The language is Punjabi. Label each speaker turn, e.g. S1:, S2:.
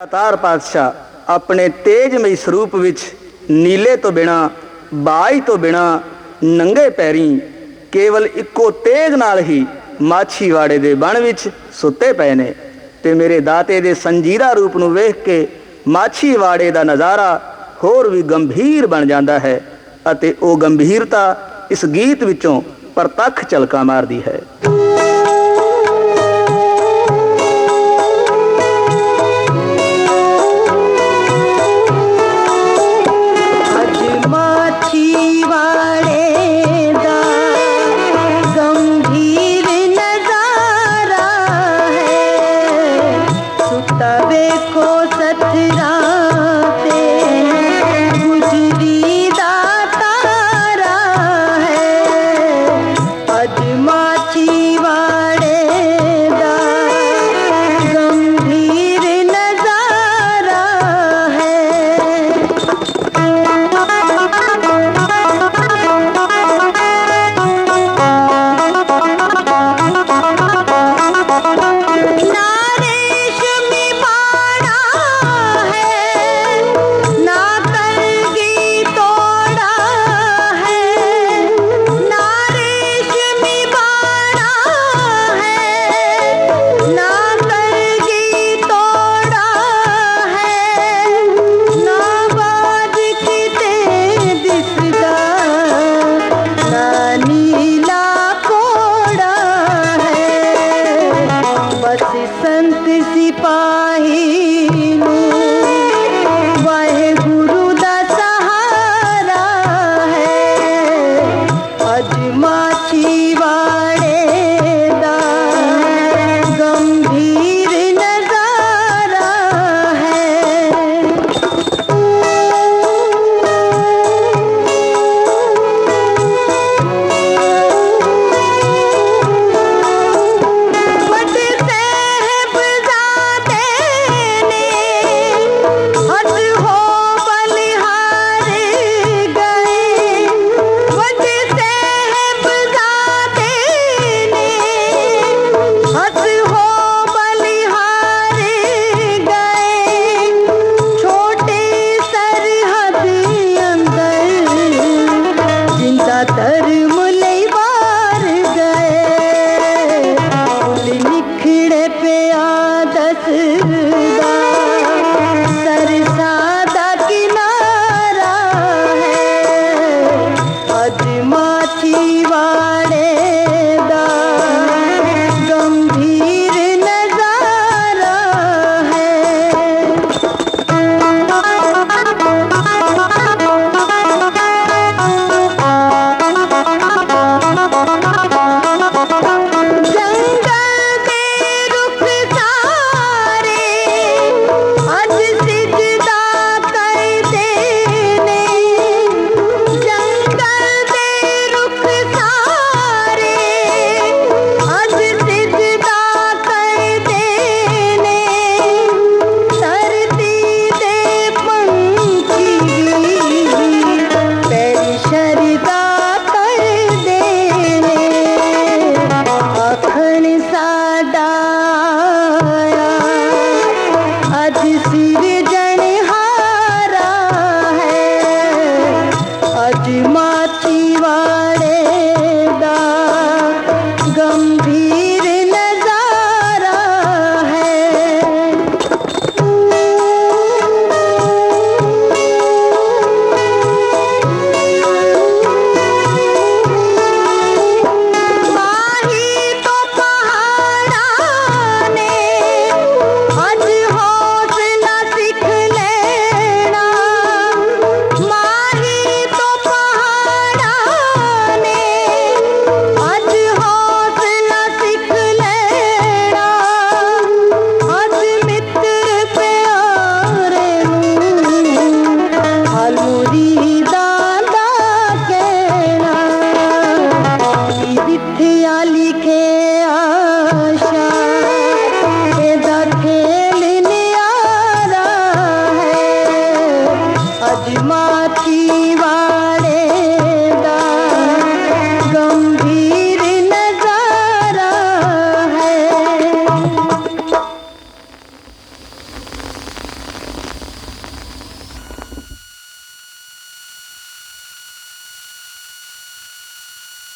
S1: ਤਾਰ ਪਾਤਸ਼ਾਹ ਆਪਣੇ ਤੇਜਮਈ ਸਰੂਪ ਵਿੱਚ ਨੀਲੇ ਤੋਂ ਬਿਨਾ, ਬਾਈ ਤੋਂ ਬਿਨਾ ਨੰਗੇ ਪੈਰੀ ਕੇਵਲ ਇੱਕੋ ਤੇਜ ਨਾਲ ਹੀ ਮਾਛੀਵਾੜੇ ਦੇ ਬਣ ਵਿੱਚ ਸੁੱਤੇ ਪਏ ਨੇ। ਤੇ ਮੇਰੇ ਦਾਤੇ ਦੇ ਸੰਜੀਰਾ ਰੂਪ ਨੂੰ ਵੇਖ ਕੇ ਮਾਛੀਵਾੜੇ ਦਾ ਨਜ਼ਾਰਾ ਹੋਰ ਵੀ ਗੰਭੀਰ ਬਣ ਜਾਂਦਾ ਹੈ ਅਤੇ ਉਹ ਗੰਭੀਰਤਾ ਇਸ ਗੀਤ ਵਿੱਚੋਂ ਪਰਤੱਖ ਝਲਕਾ ਮਾਰਦੀ ਹੈ।
S2: தேரு বাবা Malikin.